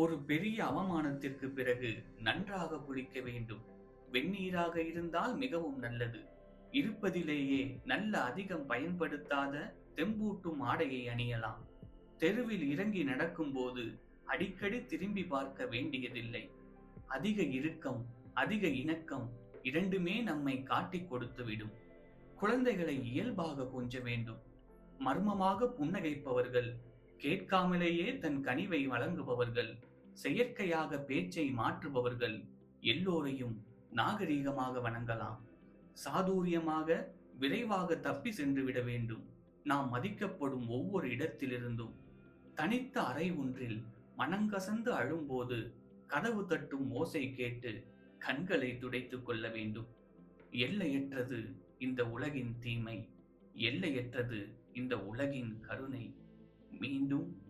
ஒரு பெரிய அவமானத்திற்கு பிறகு நன்றாக குளிக்க வேண்டும். வெந்நீராக இருந்தால் மிகவும் நல்லது. இருப்பதிலேயே நல்ல அதிகம் பயன்படுத்தாத தெம்பூட்டும் ஆடையை அணியலாம். தெருவில் இறங்கி நடக்கும்போது அடிக்கடி திரும்பி பார்க்க வேண்டியதில்லை. அதிக இறுக்கம் அதிக இணக்கம் இரண்டுமே நம்மை காட்டிக் கொடுத்துவிடும் குழந்தைகளை இயல்பாக கொஞ்ச வேண்டும். மர்மமாக புன்னகைப்பவர்கள் கேட்காமலேயே தன் கனிவை வழங்குபவர்கள் செயற்கையாக பேச்சை மாற்றுபவர்கள் எல்லோரையும் நாகரீகமாக வணங்கலாம். சாதுரியமாக விரைவாக தப்பி சென்று விட வேண்டும். நாம் மதிக்கப்படும் ஒவ்வொரு இடத்திலிருந்தும் தனித்த அறை ஒன்றில் மனங்கசந்து அழும்போது கதவு தட்டும் ஓசை கேட்டு கண்களை துடைத்துக் கொள்ள வேண்டும். எல்லையற்றது இந்த உலகின் தீமை எல்லையற்றது இந்த உலகின் கருணை. மீண்டும் நான்